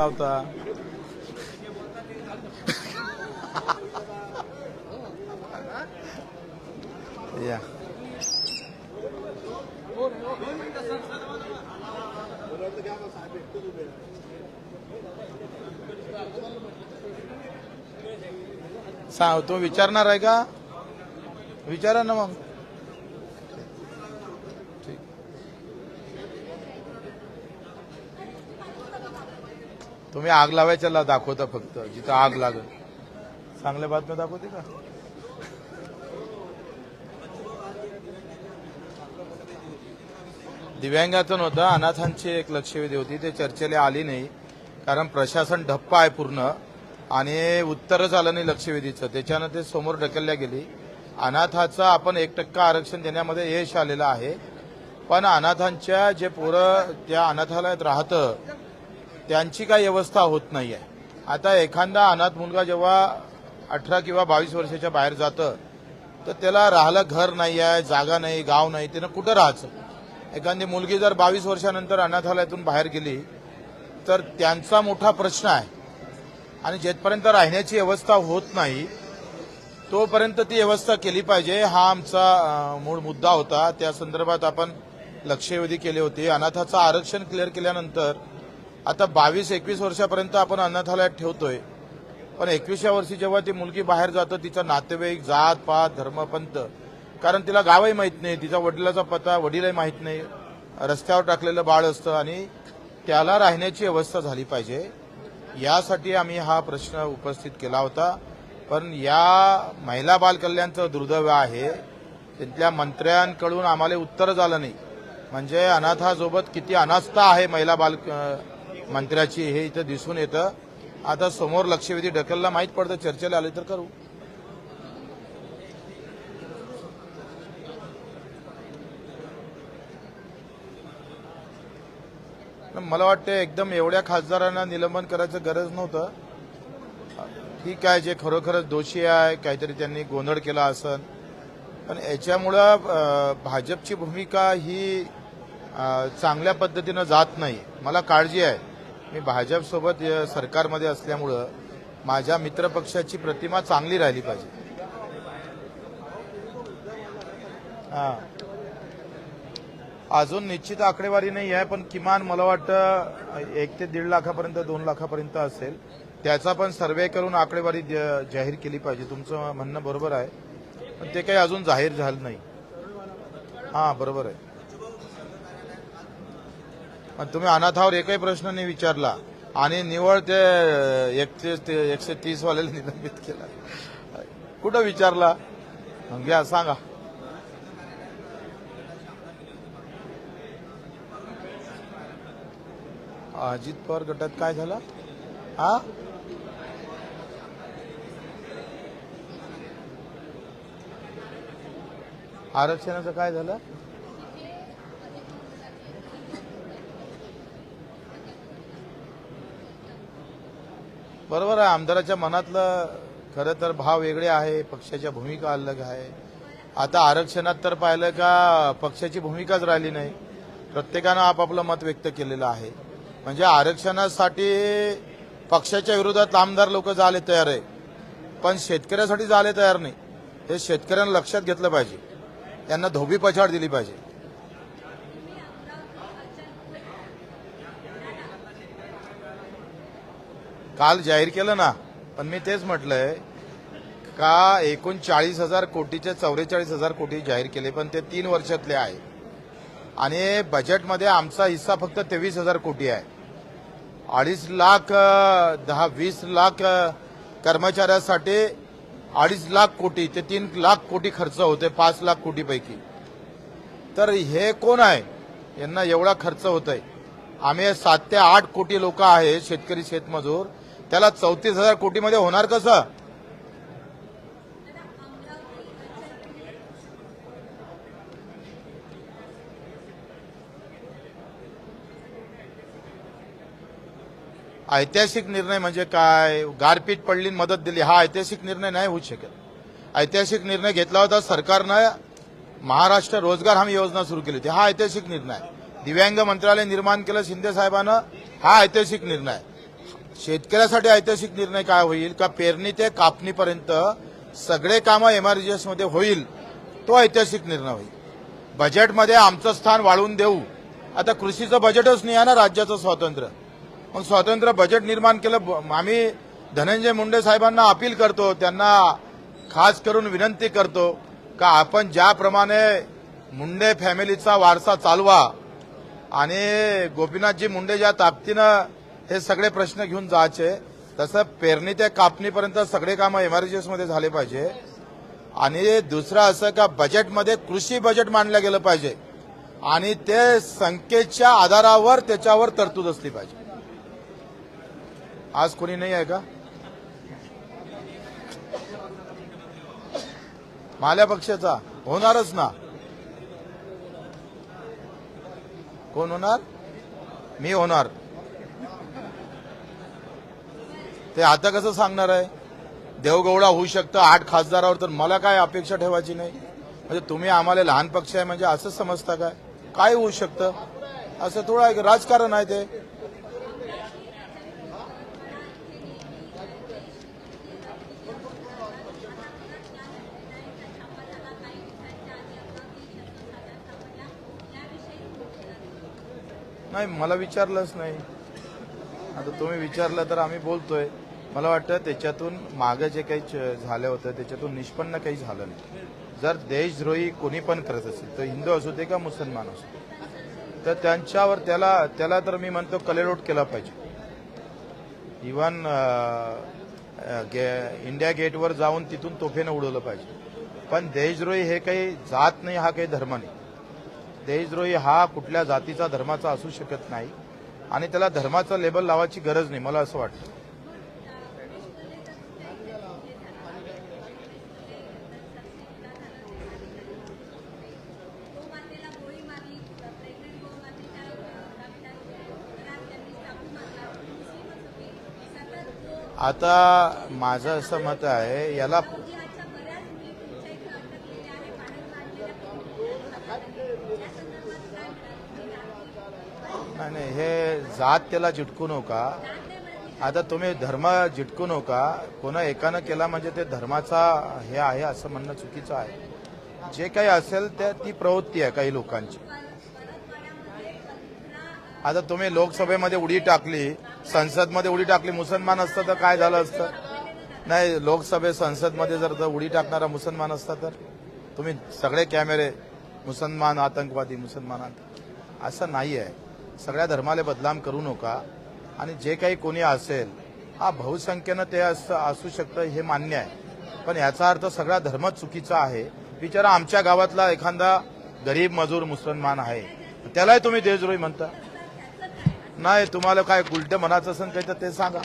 होता या. सांग तो विचारणार आहे का? विचारा ना मग. तुम्ही आग लावायच्याला दाखवता फक्त जिथं आग लागल. चांगल्या बातम्या दाखवते का? दिव्यांगाचं नव्हतं अनाथांची एक लक्षवेधी होती ते चर्चेला आली नाही कारण प्रशासन ठप्प आहे पूर्ण आणि उत्तरच आलं नाही लक्षवेधीचं. त्याच्यानं ते समोर ढकलल्या गेली. अनाथाचं आपण एक टक्का आरक्षण देण्यामध्ये यश आलेलं आहे. पण अनाथांच्या जे पोरं त्या अनाथालयात राहतं त्यांची काही व्यवस्था होत नाही आहे आता एखादा अनाथ मुलगा जेव्हा अठरा किंवा बावीस वर्षाच्या बाहेर जातं तर त्याला राहायला घर नाही आहे जागा नाही गाव नाही त्यानं कुठं राहायचं? एखादी मुलगी जर बावीस वर्षानंतर अनाथालयातून बाहेर गेली तर त्यांचा मोठा प्रश्न आहे. आणि जेथपर्यंत राहण्याची व्यवस्था होत नाही तोपर्यंत ती व्यवस्था केली पाहिजे. हा आमचा मूळ मुद्दा होता. त्या संदर्भात आपण लक्षवेधी केले होते. अनाथाचं आरक्षण क्लिअर केल्यानंतर आता बावीस एकवीस वर्षापर्यंत आपण अनाथालयात ठेवतोय. पण एकविसव्या वर्षी जेव्हा ती मुलगी बाहेर जातं तिचा नातेवाईक जात पात धर्मपंथ कारण तिला गावही माहीत नाही तिचा वडिलाचा पत्ता वडीलही माहीत नाही. रस्त्यावर टाकलेलं बाळ असतं आणि त्याला राहण्याची अवस्था झाली पाहिजे. यासाठी आम्ही हा प्रश्न उपस्थित केला होता. पण या महिला बालकल्याणचं दुर्दैव आहे तिथल्या मंत्र्यांकडून आम्हाला उत्तर झालं नाही. म्हणजे अनाथासोबत किती अनास्था आहे महिला बाल मंत्र्याची हे इथं दिसून येतं. आता समोर लक्षवेधी ढकलला माहीत पडतं चर्चेला आले तर करू. मला वाटतं एकदम एवढ्या खासदारांना निलंबन करायचं गरज नव्हतं. ठीक आहे जे खरोखरच दोषी आहे काहीतरी त्यांनी गोंधळ केला असन. पण याच्यामुळं भाजपची भूमिका ही चांगल्या पद्धतीनं जात नाही. मला काळजी आहे. मी भाजपसोबत सरकारमध्ये असल्यामुळं माझ्या मित्रपक्षाची प्रतिमा चांगली राहिली पाहिजे. हा. अजून निश्चित आकडेवारी नाही आहे पण किमान मला वाटतं एक ते दीड लाखापर्यंत दोन लाखापर्यंत असेल. त्याचा पण सर्वे करून आकडेवारी ज- जाहीर केली पाहिजे. तुमचं म्हणणं बरोबर आहे. पण ते काही अजून जाहीर झालं नाही. हा बरोबर आहे. पण तुम्ही अनाथावर एकही प्रश्न नाही विचारला. आणि निवळ ते एकशे ते एकशे तीस वाल्याला निलंबित केला. कुठं विचारला? घ्या सांगा. अजित पवार गटात काय झालं? हा? आरक्षणाचं काय झालं? बरोबर आहे आमदाराच्या मनातलं खरं तर भाव वेगळे आहे पक्षाच्या भूमिका अलग आहे. आता आरक्षणात तर पाहिलं का पक्षाची भूमिकाच राहिली नाही. प्रत्येकानं आपापलं मत व्यक्त केलेलं आहे. म्हणजे आरक्षणासाठी पक्षाच्या विरोधात आमदार लोक झाले तयार आहे. पण शेतकऱ्यासाठी झाले तयार नाही. हे शेतकऱ्यांना लक्षात घेतलं पाहिजे. त्यांना धोबी पछाड दिली पाहिजे. काल जाहीर केलं ना पण मी तेच म्हटलंय का एकूण चाळीस हजार कोटीचे चौवेचाळीस हजार कोटी जाहीर केले पण ते तीन वर्षातले आहे. आणि बजेटमध्ये आमचा हिस्सा फक्त तेवीस हजार कोटी आहे. अडीच लाख दहा वीस लाख कर्मचाऱ्यासाठी अडीच लाख कोटी ते तीन लाख कोटी खर्च होते पाच लाख कोटीपैकी. तर हे कोण आहे? यांना एवढा खर्च होत आहे आम्ही सात ते आठ कोटी लोक आहे शेतकरी शेतमजूर. त्याला चौतीस हजार कोटीमध्ये होणार कसं? ऐतिहासिक निर्णय म्हणजे काय? गारपीट पडली मदत दिली. हा ऐतिहासिक निर्णय नाही होऊ शकत ऐतिहासिक निर्णय घेतला होता सरकारनं. महाराष्ट्र रोजगार हमी योजना सुरू केली होती. हा ऐतिहासिक निर्णय दिव्यांग मंत्रालय निर्माण केलं शिंदे साहेबानं. हा ऐतिहासिक निर्णय शेतकऱ्यासाठी ऐतिहासिक निर्णय काय होईल? का पेरणी ते कापणीपर्यंत सगळे कामं एमआरजीएसमध्ये होईल? तो ऐतिहासिक निर्णय होईल. बजेटमध्ये आमचं स्थान वाढवून देऊ. आता कृषीचं बजेटच नाही आहे ना राज्याचं स्वातंत्र्य. मग स्वातंत्र्य बजेट निर्माण केलं आम्ही धनंजय मुंडे साहेबांना अपील करतो त्यांना खास करून विनंती करतो का आपण ज्याप्रमाणे मुंडे फॅमिलीचा वारसा चालवा आणि गोपीनाथजी मुंडे ज्या ताकदीनं हे सगळे प्रश्न घेऊन जायचे. तसं पेरणी ते कापणीपर्यंत सगळे कामं एमआरजीएसमध्ये झाले पाहिजे. आणि दुसरं असं का बजेटमध्ये कृषी बजेट मांडलं गेलं पाहिजे. आणि ते संख्येच्या आधारावर त्याच्यावर तरतूद असली पाहिजे. आज कोणी नाही आहे का? माल्या पक्षाचा. होणारच ना. कोण होणार? मी होणार. ते आता कसं सांगणार आहे? देवगौडा होऊ शकतं आठ खासदारावर तर मला काय अपेक्षा ठेवायची नाही? म्हणजे तुम्ही आम्हाला लहान पक्ष आहे म्हणजे असं समजता काय? काय होऊ शकतं? असं थोडं एक राजकारण आहे ते. नाही मला विचारलंच नाही. आता तुम्ही विचारलं तर आम्ही बोलतोय. मला वाटतं त्याच्यातून मागं जे काही च- झालं होतं त्याच्यातून निष्पन्न काही झालं नाही. जर देशद्रोही कोणी पण करत असेल तर हिंदू असू दे का मुसलमान असू दे तर त्यांच्यावर त्याला त्याला तर मी म्हणतो कलेलोट केला पाहिजे. इव्हन इंडिया गेटवर जाऊन तिथून तोफेनं उडवलं पाहिजे. पण देशद्रोही हे काही जात नाही हा काही धर्म नाही. देशद्रोही हा कुठल्या जातीचा धर्माचा असू शकत नाही. आणि त्याला धर्माचं लेबल लावायची गरज नाही मला असं वाटतं. आता माझं असं मत आहे याला नाही नाही हे जात त्याला जिटकू नका. आता तुम्ही धर्म जिटकू नका. कोणा एकानं केला म्हणजे ते धर्माचा हे आहे असं म्हणणं चुकीचं आहे. जे काही असेल ते ती प्रवृत्ती आहे काही लोकांची. आता तुम्ही लोकसभेमध्ये उडी टाकली. संसदमध्ये उडी टाकली मुसलमान असतं तर काय झालं असतं? नाही लोकसभेत संसदमध्ये जर उडी टाकणारा मुसलमान असता तर? तुम्ही सगळे कॅमेरे मुसलमान आतंकवादी मुसलमान असं नाही आहे सगळ्या धर्माला बदनाम करू नका. आणि जे काही कोणी असेल हा बहुसंख्येनं ते असं असू शकतं हे मान्य आहे. पण याचा अर्थ सगळा धर्मच चुकीचा आहे. बिचारा आमच्या गावातला एखादा गरीब मजूर मुसलमान आहे. त्यालाही तुम्ही देशद्रोही म्हणता. नाही तुम्हाला काय उलट मनाचं असेल काही तर ते सांगा.